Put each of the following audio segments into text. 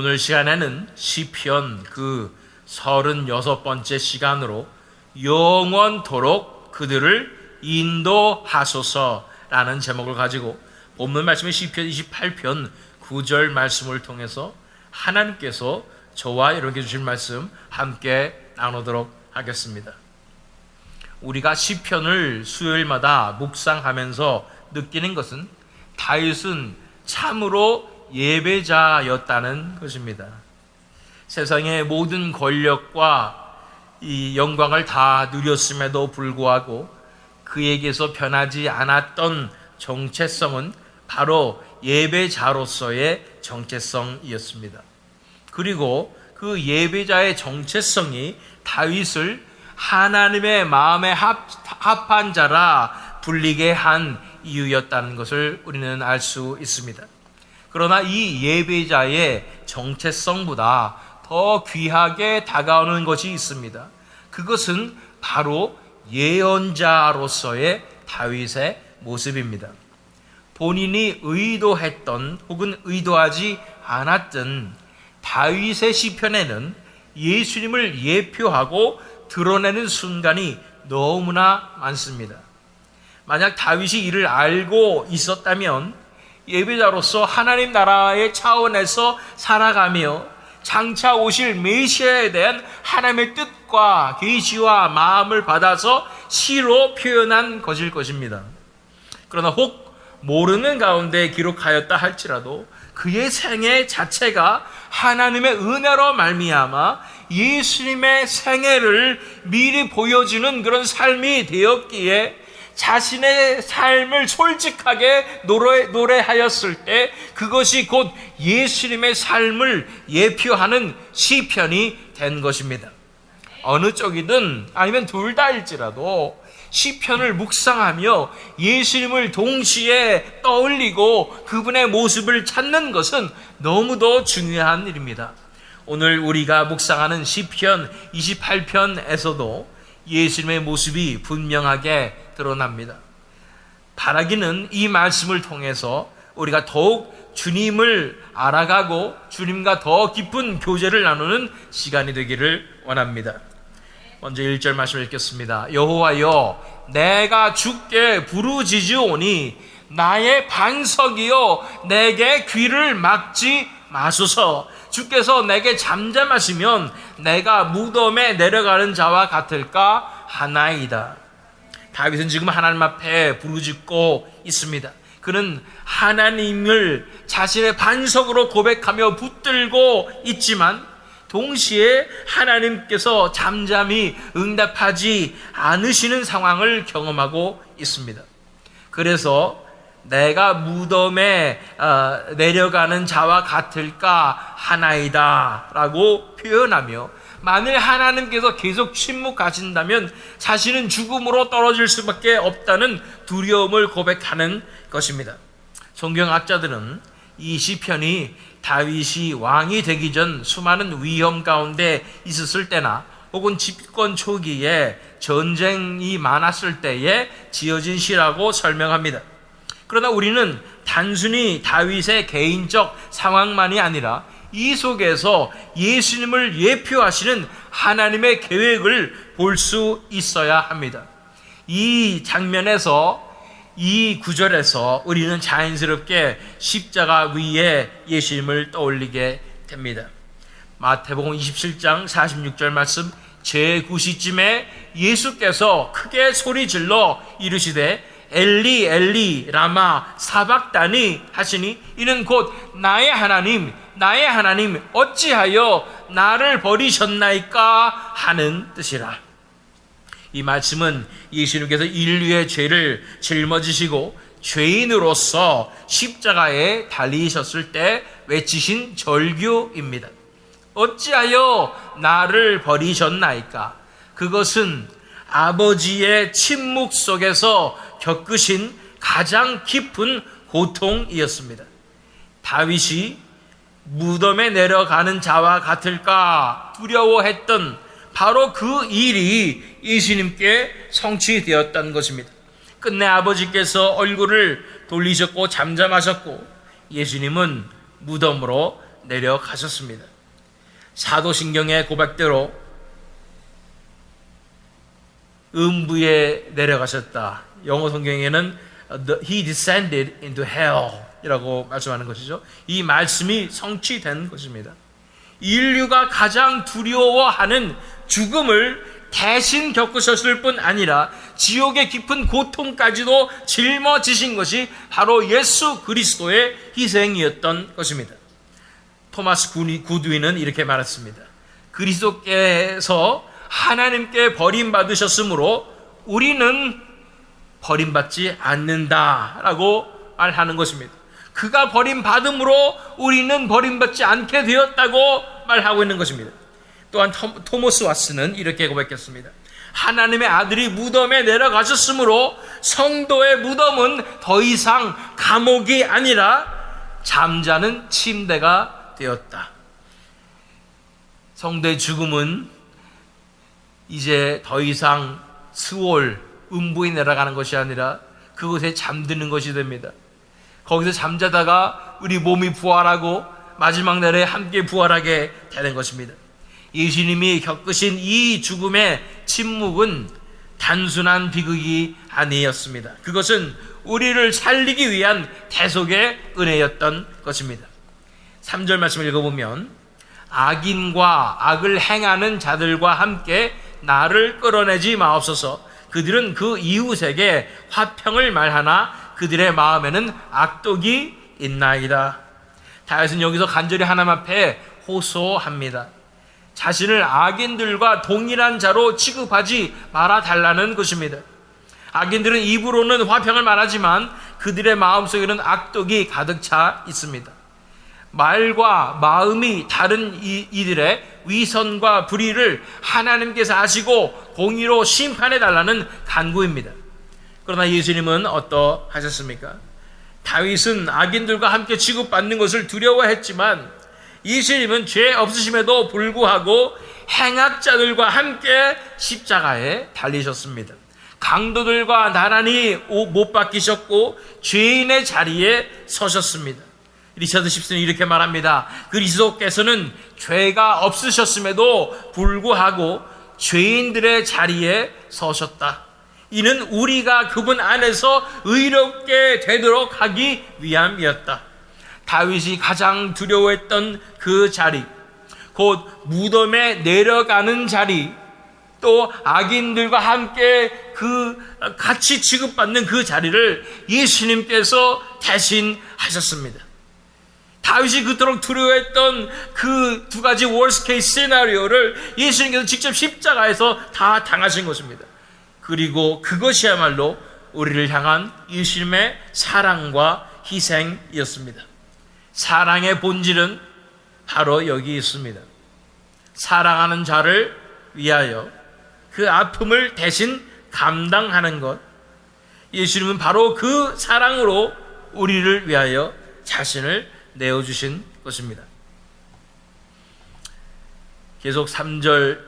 오늘 시간에는 시편 그 36번째 시간으로 영원토록 그들을 인도하소서라는 제목을 가지고 본문 말씀의 시편 28편 9절 말씀을 통해서 하나님께서 저와 여러분께 주신 말씀 함께 나누도록 하겠습니다. 우리가 시편을 수요일마다 묵상하면서 느끼는 것은 다윗은 참으로 예배자였다는 것입니다. 세상의 모든 권력과 이 영광을 다 누렸음에도 불구하고 그에게서 변하지 않았던 정체성은 바로 예배자로서의 정체성이었습니다. 그리고 그 예배자의 정체성이 다윗을 하나님의 마음에 합, 합한 자라 불리게 한 이유였다는 것을 우리는 알 수 있습니다. 그러나 이 예배자의 정체성보다 더 귀하게 다가오는 것이 있습니다. 그것은 바로 예언자로서의 다윗의 모습입니다. 본인이 의도했던 혹은 의도하지 않았던 다윗의 시편에는 예수님을 예표하고 드러내는 순간이 너무나 많습니다. 만약 다윗이 이를 알고 있었다면 예배자로서 하나님 나라의 차원에서 살아가며 장차 오실 메시아에 대한 하나님의 뜻과 계시와 마음을 받아서 시로 표현한 것일 것입니다. 그러나 혹 모르는 가운데 기록하였다 할지라도 그의 생애 자체가 하나님의 은혜로 말미암아 예수님의 생애를 미리 보여주는 그런 삶이 되었기에 자신의 삶을 솔직하게 노래, 노래하였을 때 그것이 곧 예수님의 삶을 예표하는 시편이 된 것입니다. 어느 쪽이든 아니면 둘 다일지라도 시편을 묵상하며 예수님을 동시에 떠올리고 그분의 모습을 찾는 것은 너무도 중요한 일입니다. 오늘 우리가 묵상하는 시편 28편에서도 예수님의 모습이 분명하게 드러납니다. 바라기는 이 말씀을 통해서 우리가 더욱 주님을 알아가고 주님과 더 깊은 교제를 나누는 시간이 되기를 원합니다. 먼저 1절 말씀 읽겠습니다. 여호와여 내가 주께 부르짖으오니 나의 반석이요 내게 귀를 막지 마소서 주께서 내게 잠잠하시면 내가 무덤에 내려가는 자와 같을까 하나이다. 다윗은 지금 하나님 앞에 부르짖고 있습니다. 그는 하나님을 자신의 반석으로 고백하며 붙들고 있지만 동시에 하나님께서 잠잠히 응답하지 않으시는 상황을 경험하고 있습니다. 그래서 내가 무덤에 어, 내려가는 자와 같을까 하나이다 라고 표현하며 만일 하나님께서 계속 침묵하신다면 자신은 죽음으로 떨어질 수밖에 없다는 두려움을 고백하는 것입니다. 성경학자들은 이 시편이 다윗이 왕이 되기 전 수많은 위험 가운데 있었을 때나 혹은 집권 초기에 전쟁이 많았을 때에 지어진 시라고 설명합니다. 그러나 우리는 단순히 다윗의 개인적 상황만이 아니라 이 속에서 예수님을 예표하시는 하나님의 계획을 볼 수 있어야 합니다. 이 장면에서 이 구절에서 우리는 자연스럽게 십자가 위에 예수님을 떠올리게 됩니다. 마태복음 27장 46절 말씀 제9시쯤에 예수께서 크게 소리 질러 이르시되 엘리 엘리 라마 사박다니 하시니 이는 곧 나의 하나님 나의 하나님 어찌하여 나를 버리셨나이까 하는 뜻이라. 이 말씀은 예수님께서 인류의 죄를 짊어지시고 죄인으로서 십자가에 달리셨을 때 외치신 절규입니다. 어찌하여 나를 버리셨나이까? 그것은 아버지의 침묵 속에서 겪으신 가장 깊은 고통이었습니다. 다윗이 무덤에 내려가는 자와 같을까 두려워했던 바로 그 일이 예수님께 성취되었던 것입니다. 끝내 아버지께서 얼굴을 돌리셨고 잠잠하셨고 예수님은 무덤으로 내려가셨습니다. 사도신경의 고백대로 음부에 내려가셨다. 영어 성경에는 he descended into hell 이라고 말씀하는 것이죠. 이 말씀이 성취된 것입니다. 인류가 가장 두려워하는 죽음을 대신 겪으셨을 뿐 아니라 지옥의 깊은 고통까지도 짊어지신 것이 바로 예수 그리스도의 희생이었던 것입니다. 토마스 구두이는 이렇게 말했습니다. 그리스도께서 하나님께 버림받으셨으므로 우리는 버림받지 않는다라고 말하는 것입니다. 그가 버림받음으로 우리는 버림받지 않게 되었다고 말하고 있는 것입니다. 또한 토모스 와스는 이렇게 고백했습니다. 하나님의 아들이 무덤에 내려가셨으므로 성도의 무덤은 더 이상 감옥이 아니라 잠자는 침대가 되었다. 성도의 죽음은 이제 더 이상 스월, 음부에 내려가는 것이 아니라 그곳에 잠드는 것이 됩니다. 거기서 잠자다가 우리 몸이 부활하고 마지막 날에 함께 부활하게 되는 것입니다. 예수님이 겪으신 이 죽음의 침묵은 단순한 비극이 아니었습니다. 그것은 우리를 살리기 위한 대속의 은혜였던 것입니다. 3절 말씀을 읽어보면 악인과 악을 행하는 자들과 함께 나를 끌어내지 마옵소서 그들은 그 이웃에게 화평을 말하나 그들의 마음에는 악독이 있나이다. 다윗은 여기서 간절히 하나님 앞에 호소합니다. 자신을 악인들과 동일한 자로 취급하지 말아 달라는 것입니다. 악인들은 입으로는 화평을 말하지만 그들의 마음속에는 악독이 가득 차 있습니다. 말과 마음이 다른 이들의 위선과 불의를 하나님께서 아시고 공의로 심판해 달라는 간구입니다. 그러나 예수님은 어떠하셨습니까? 다윗은 악인들과 함께 취급받는 것을 두려워했지만 예수님은 죄 없으심에도 불구하고 행악자들과 함께 십자가에 달리셨습니다. 강도들과 나란히 못 박히셨고 죄인의 자리에 서셨습니다. 리차드 십슨이 이렇게 말합니다. 그리스도께서는 죄가 없으셨음에도 불구하고 죄인들의 자리에 서셨다. 이는 우리가 그분 안에서 의롭게 되도록 하기 위함이었다. 다윗이 가장 두려워했던 그 자리, 곧 무덤에 내려가는 자리, 또 악인들과 함께 그 같이 취급받는 그 자리를 예수님께서 대신 하셨습니다. 다윗이 그토록 두려워했던 그 두 가지 월스 케이스 시나리오를 예수님께서 직접 십자가에서 다 당하신 것입니다. 그리고 그것이야말로 우리를 향한 예수님의 사랑과 희생이었습니다. 사랑의 본질은 바로 여기 있습니다. 사랑하는 자를 위하여 그 아픔을 대신 감당하는 것. 예수님은 바로 그 사랑으로 우리를 위하여 자신을 내어주신 것입니다. 계속 3절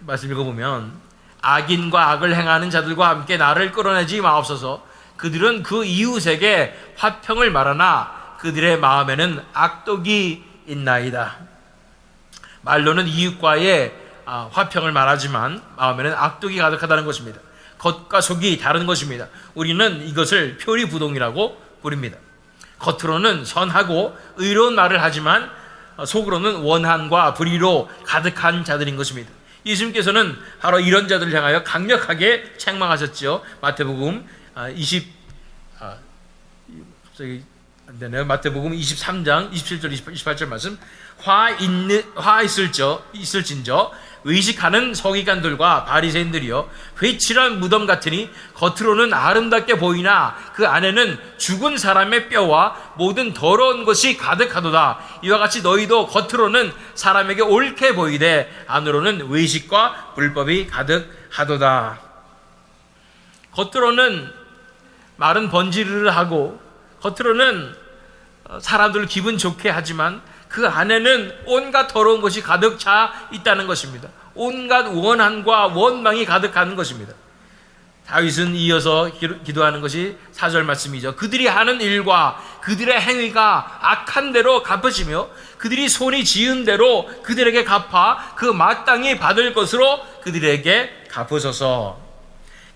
말씀 읽어보면 악인과 악을 행하는 자들과 함께 나를 끌어내지 마옵소서 그들은 그 이웃에게 화평을 말하나 그들의 마음에는 악독이 있나이다. 말로는 이웃과의 아, 화평을 말하지만 마음에는 악독이 가득하다는 것입니다. 겉과 속이 다른 것입니다. 우리는 이것을 표리부동이라고 부릅니다. 겉으로는 선하고 의로운 말을 하지만 속으로는 원한과 불의로 가득한 자들인 것입니다. 예수님께서는 바로 이런 자들을 향하여 강력하게 책망하셨죠. 마태복음 20 아, 아, 저기 안 되네요. 마태복음 23장 27절 28절 말씀 화 있는 화 있을저 있을진저 의식하는 서기관들과 바리새인들이여 회칠한 무덤 같으니 겉으로는 아름답게 보이나 그 안에는 죽은 사람의 뼈와 모든 더러운 것이 가득하도다 이와 같이 너희도 겉으로는 사람에게 옳게 보이되 안으로는 외식과 불법이 가득하도다 겉으로는 말은 번지르르 하고 겉으로는 사람들을 기분 좋게 하지만 그 안에는 온갖 더러운 것이 가득 차 있다는 것입니다. 온갖 원한과 원망이 가득한 것입니다. 다윗은 이어서 기도- 기도하는 것이 사절 말씀이죠. 그들이 하는 일과 그들의 행위가 악한 대로 갚으시며 그들이 손이 지은 대로 그들에게 갚아 그 마땅히 받을 것으로 그들에게 갚으소서.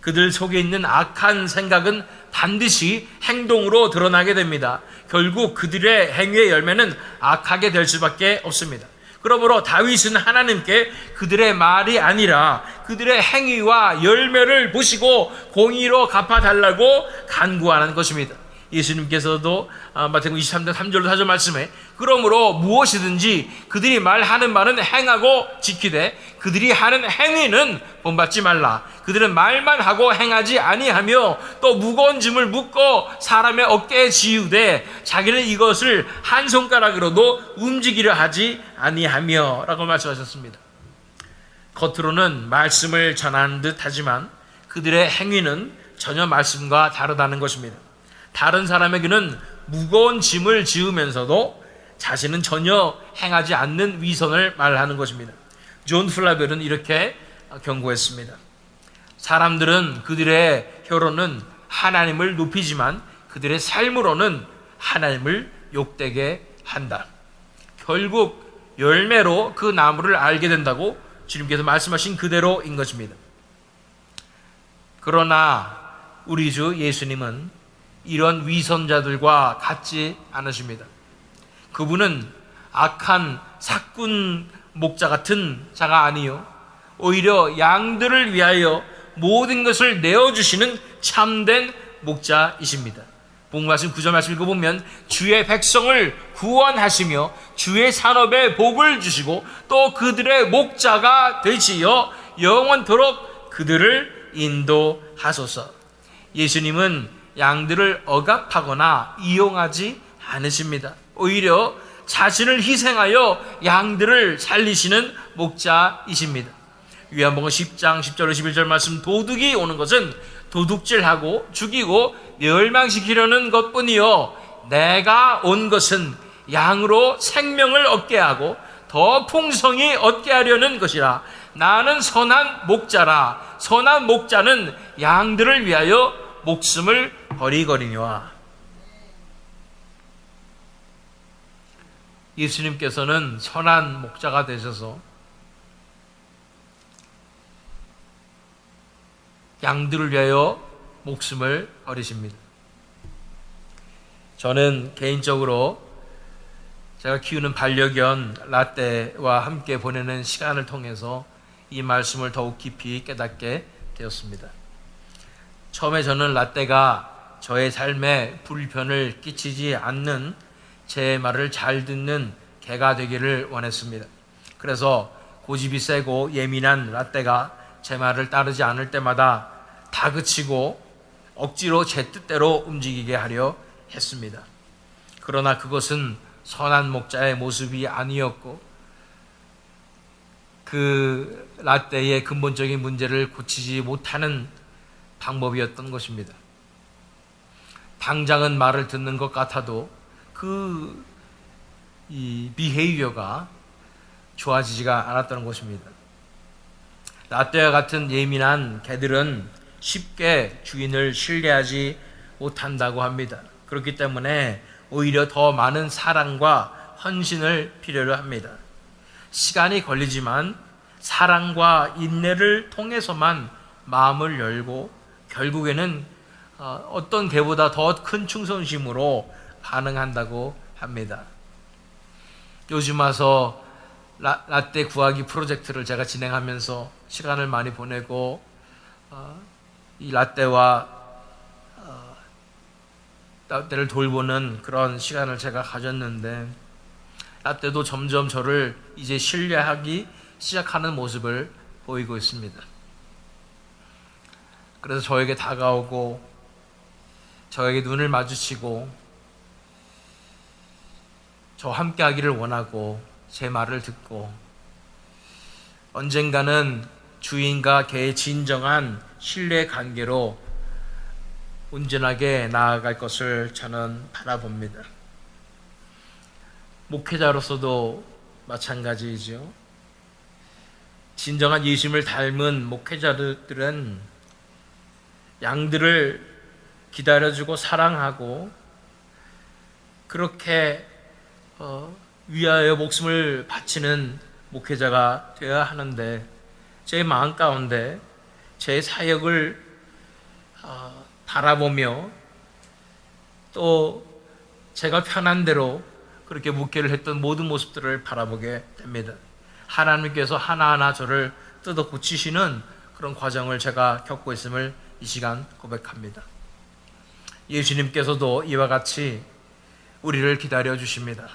그들 속에 있는 악한 생각은 반드시 행동으로 드러나게 됩니다. 결국 그들의 행위의 열매는 악하게 될 수밖에 없습니다. 그러므로 다윗은 하나님께 그들의 말이 아니라 그들의 행위와 열매를 보시고 공의로 갚아달라고 간구하는 것입니다. 예수님께서도 아, 마태복음 23장 3절로 4절 말씀에 그러므로 무엇이든지 그들이 말하는 말은 행하고 지키되 그들이 하는 행위는 본받지 말라. 그들은 말만 하고 행하지 아니하며 또 무거운 짐을 묶고 사람의 어깨에 지우되 자기는 이것을 한 손가락으로도 움직이려 하지 아니하며라고 말씀하셨습니다. 겉으로는 말씀을 전하는 듯 하지만 그들의 행위는 전혀 말씀과 다르다는 것입니다. 다른 사람에게는 무거운 짐을 지으면서도 자신은 전혀 행하지 않는 위선을 말하는 것입니다. 존 플라벨은 이렇게 경고했습니다. 사람들은 그들의 혀로는 하나님을 높이지만 그들의 삶으로는 하나님을 욕되게 한다. 결국 열매로 그 나무를 알게 된다고 주님께서 말씀하신 그대로인 것입니다. 그러나 우리 주 예수님은 이런 위선자들과 같지 않으십니다. 그분은 악한 사꾼 목자 같은 자가 아니요. 오히려 양들을 위하여 모든 것을 내어주시는 참된 목자이십니다. 복음말씀 9절 말씀 읽어보면 주의 백성을 구원하시며 주의 산업에 복을 주시고 또 그들의 목자가 되시어 영원토록 그들을 인도하소서. 예수님은 양들을 억압하거나 이용하지 않으십니다. 오히려 자신을 희생하여 양들을 살리시는 목자이십니다. 위안복음 10장 10절 11절 말씀 도둑이 오는 것은 도둑질하고 죽이고 멸망시키려는 것뿐이요 내가 온 것은 양으로 생명을 얻게 하고 더 풍성히 얻게 하려는 것이라 나는 선한 목자라 선한 목자는 양들을 위하여 목숨을 버리거니와 예수님께서는 선한 목자가 되셔서 양들을 위하여 목숨을 버리십니다. 저는 개인적으로 제가 키우는 반려견 라떼와 함께 보내는 시간을 통해서 이 말씀을 더욱 깊이 깨닫게 되었습니다. 처음에 저는 라떼가 저의 삶에 불편을 끼치지 않는 제 말을 잘 듣는 개가 되기를 원했습니다. 그래서 고집이 세고 예민한 라떼가 제 말을 따르지 않을 때마다 다그치고 억지로 제 뜻대로 움직이게 하려 했습니다. 그러나 그것은 선한 목자의 모습이 아니었고 그 라떼의 근본적인 문제를 고치지 못하는 방법이었던 것입니다. 당장은 말을 듣는 것 같아도 그 이 비헤이어가 좋아지지가 않았다는 것입니다. 라떼와 같은 예민한 개들은 쉽게 주인을 신뢰하지 못한다고 합니다. 그렇기 때문에 오히려 더 많은 사랑과 헌신을 필요로 합니다. 시간이 걸리지만 사랑과 인내를 통해서만 마음을 열고 결국에는 어, 어떤 개보다 더 큰 충성심으로 반응한다고 합니다. 요즘 와서 라, 라떼 구하기 프로젝트를 제가 진행하면서 시간을 많이 보내고 어, 이 라떼와 어, 라떼를 돌보는 그런 시간을 제가 가졌는데 라떼도 점점 저를 이제 신뢰하기 시작하는 모습을 보이고 있습니다. 그래서 저에게 다가오고 저에게 눈을 마주치고 저 함께 하기를 원하고 제 말을 듣고 언젠가는 주인과 개의 진정한 신뢰 관계로 온전하게 나아갈 것을 저는 바라봅니다. 목회자로서도 마찬가지이죠. 진정한 예수님을 닮은 목회자들은 양들을 기다려주고 사랑하고 그렇게 어, 위하여 목숨을 바치는 목회자가 되어야 하는데 제 마음 가운데 제 사역을 어, 바라보며 또 제가 편한 대로 그렇게 묵계를 했던 모든 모습들을 바라보게 됩니다. 하나님께서 하나하나 저를 뜯어 고치시는 그런 과정을 제가 겪고 있음을 이 시간 고백합니다. 예수님께서도 이와 같이 우리를 기다려 주십니다.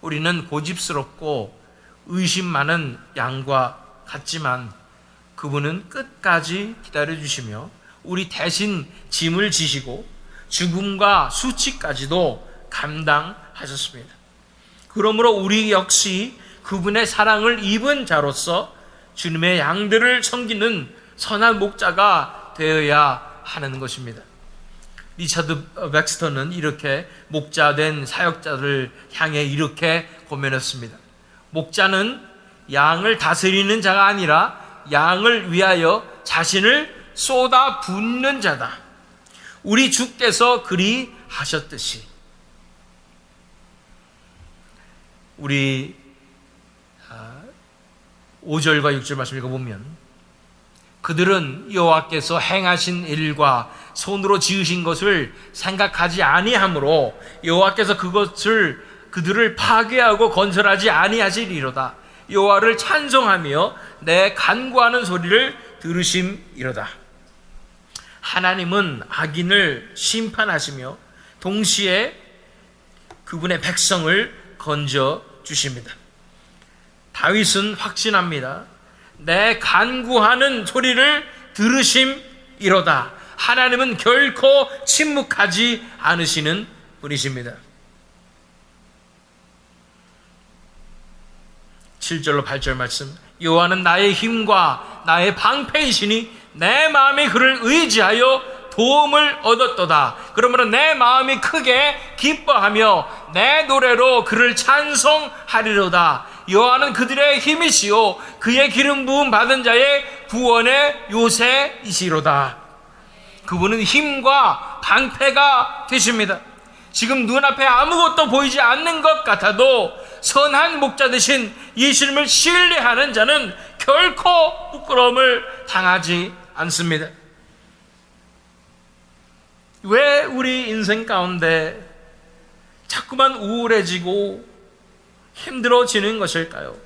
우리는 고집스럽고 의심 많은 양과 같지만 그분은 끝까지 기다려 주시며 우리 대신 짐을 지시고 죽음과 수치까지도 감당하셨습니다. 그러므로 우리 역시 그분의 사랑을 입은 자로서 주님의 양들을 섬기는 선한 목자가 되어야 하는 것입니다. 리차드 백스터는 이렇게 목자된 사역자를 향해 이렇게 고면했습니다. 목자는 양을 다스리는 자가 아니라 양을 위하여 자신을 쏟아 붓는 자다. 우리 주께서 그리 하셨듯이 우리 5절과 6절 말씀 읽어보면 그들은 여호와께서 행하신 일과 손으로 지으신 것을 생각하지 아니하므로 여호와께서 그것을 그들을 파괴하고 건설하지 아니하시리로다 여호와를 찬송하며 내 간구하는 소리를 들으심이로다 하나님은 악인을 심판하시며 동시에 그분의 백성을 건져 주십니다. 다윗은 확신합니다. 내 간구하는 소리를 들으심이로다. 하나님은 결코 침묵하지 않으시는 분이십니다. 7절로 8절 말씀. 여호와는 나의 힘과 나의 방패이시니 내 마음이 그를 의지하여 도움을 얻었도다. 그러므로 내 마음이 크게 기뻐하며 내 노래로 그를 찬송하리로다. 여호와는 그들의 힘이시요 그의 기름 부음 받은 자의 구원의 요새이시로다. 그분은 힘과 방패가 되십니다. 지금 눈앞에 아무것도 보이지 않는 것 같아도 선한 목자 되신 예수님을 신뢰하는 자는 결코 부끄러움을 당하지 않습니다. 왜 우리 인생 가운데 자꾸만 우울해지고 힘들어지는 것일까요?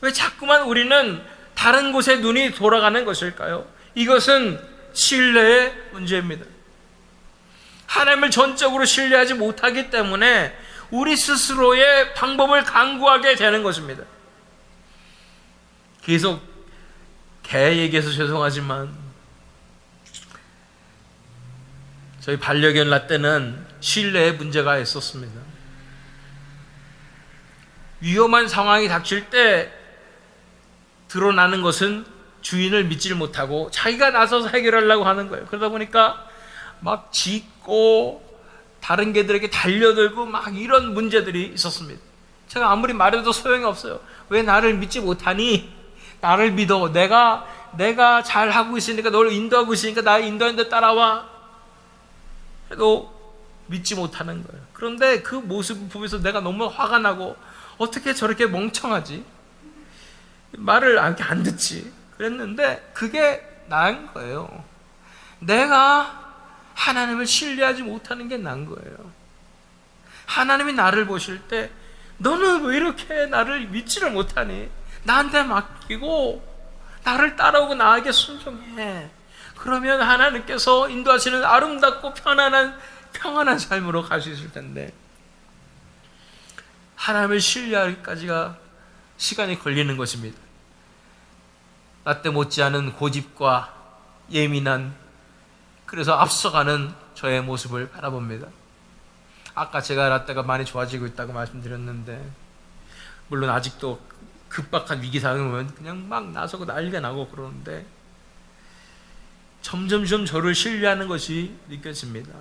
왜 자꾸만 우리는 다른 곳에 눈이 돌아가는 것일까요? 이것은 신뢰의 문제입니다. 하나님을 전적으로 신뢰하지 못하기 때문에 우리 스스로의 방법을 강구하게 되는 것입니다. 계속 개 얘기해서 죄송하지만 저희 반려견 라떼는 신뢰에 문제가 있었습니다. 위험한 상황이 닥칠 때 드러나는 것은 주인을 믿질 못하고 자기가 나서서 해결하려고 하는 거예요. 그러다 보니까 막 짖고 다른 개들에게 달려들고 막 이런 문제들이 있었습니다. 제가 아무리 말해도 소용이 없어요. 왜 나를 믿지 못하니? 나를 믿어. 내가 내가 잘 하고 있으니까 너를 인도하고 있으니까 나 인도하는데 따라와. 해도 믿지 못하는 거예요. 그런데 그 모습을 보면서 내가 너무 화가 나고 어떻게 저렇게 멍청하지? 말을 안 듣지. 그랬는데 그게 나은 거예요. 내가 하나님을 신뢰하지 못하는 게난 거예요. 하나님이 나를 보실 때 너는 왜 이렇게 나를 믿지를 못하니? 나한테 맡기고 나를 따라오고 나에게 순종해. 그러면 하나님께서 인도하시는 아름답고 편안한 평안한 삶으로 갈 수 있을 텐데 하나님을 신뢰하기까지가 시간이 걸리는 것입니다. 나때 못지않은 고집과 예민한 그래서 앞서가는 저의 모습을 바라봅니다. 아까 제가 라떼가 많이 좋아지고 있다고 말씀드렸는데 물론 아직도 급박한 위기 상황이 오면 그냥 막 나서고 난리가 나고 그러는데 점점점 저를 신뢰하는 것이 느껴집니다.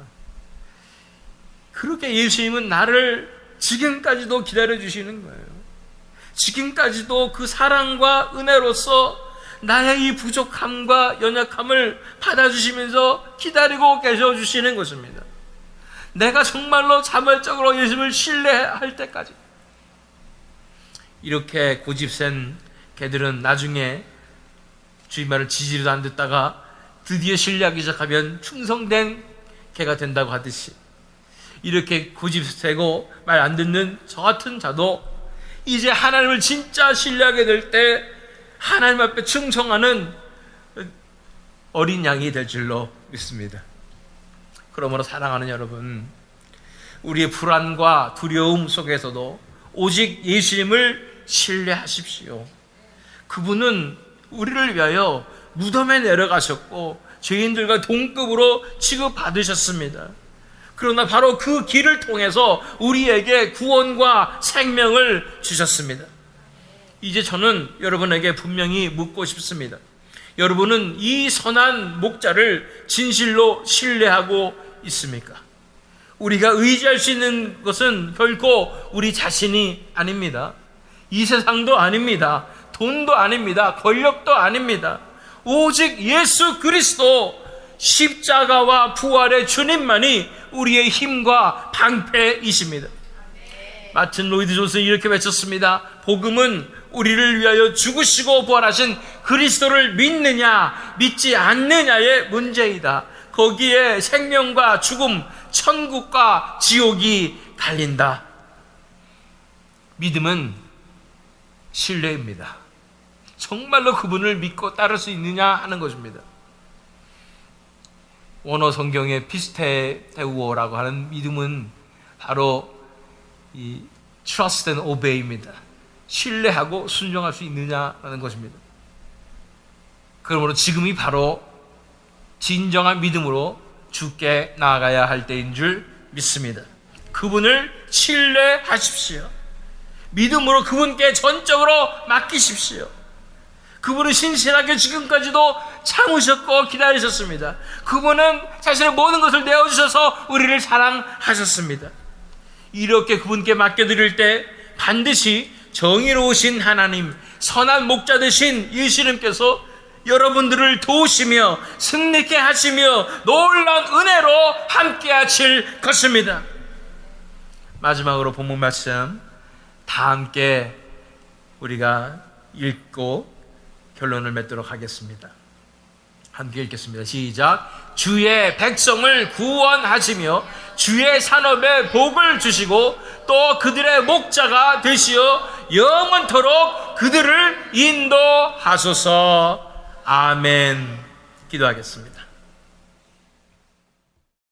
그렇게 예수님은 나를 지금까지도 기다려 주시는 거예요. 지금까지도 그 사랑과 은혜로서 나의 이 부족함과 연약함을 받아주시면서 기다리고 계셔 주시는 것입니다. 내가 정말로 자발적으로 예수를 신뢰할 때까지. 이렇게 고집센 개들은 나중에 주인 말을 지지도 안 듣다가 드디어 신뢰하기 시작하면 충성된 개가 된다고 하듯이 이렇게 고집세고 말 안 듣는 저 같은 자도 이제 하나님을 진짜 신뢰하게 될 때 하나님 앞에 충성하는 어린 양이 될 줄로 믿습니다. 그러므로 사랑하는 여러분, 우리의 불안과 두려움 속에서도 오직 예수님을 신뢰하십시오. 그분은 우리를 위하여 무덤에 내려가셨고 죄인들과 동급으로 취급받으셨습니다. 그러나 바로 그 길을 통해서 우리에게 구원과 생명을 주셨습니다. 이제 저는 여러분에게 분명히 묻고 싶습니다. 여러분은 이 선한 목자를 진실로 신뢰하고 있습니까? 우리가 의지할 수 있는 것은 결코 우리 자신이 아닙니다. 이 세상도 아닙니다. 돈도 아닙니다. 권력도 아닙니다. 오직 예수 그리스도 십자가와 부활의 주님만이 우리의 힘과 방패이십니다. 마틴 로이드 존슨이 이렇게 외쳤습니다. 복음은 우리를 위하여 죽으시고 부활하신 그리스도를 믿느냐, 믿지 않느냐의 문제이다. 거기에 생명과 죽음, 천국과 지옥이 달린다. 믿음은 신뢰입니다. 정말로 그분을 믿고 따를 수 있느냐 하는 것입니다. 원어 성경의 피스테우어라고 하는 믿음은 바로 이 trust and obey입니다. 신뢰하고 순종할 수 있느냐라는 것입니다. 그러므로 지금이 바로 진정한 믿음으로 주께 나아가야 할 때인 줄 믿습니다. 그분을 신뢰하십시오. 믿음으로 그분께 전적으로 맡기십시오. 그분은 신실하게 지금까지도 참으셨고 기다리셨습니다. 그분은 자신의 모든 것을 내어주셔서 우리를 사랑하셨습니다. 이렇게 그분께 맡겨드릴 때 반드시 정의로우신 하나님, 선한 목자 되신 예수님께서 여러분들을 도우시며 승리케 하시며 놀라운 은혜로 함께 하실 것입니다. 마지막으로 본문 말씀 다 함께 우리가 읽고 결론을 맺도록 하겠습니다. 함께 읽겠습니다. 시작. 주의 백성을 구원하시며 주의 산업에 복을 주시고 또 그들의 목자가 되시어 영원토록 그들을 인도하소서. 아멘. 기도하겠습니다.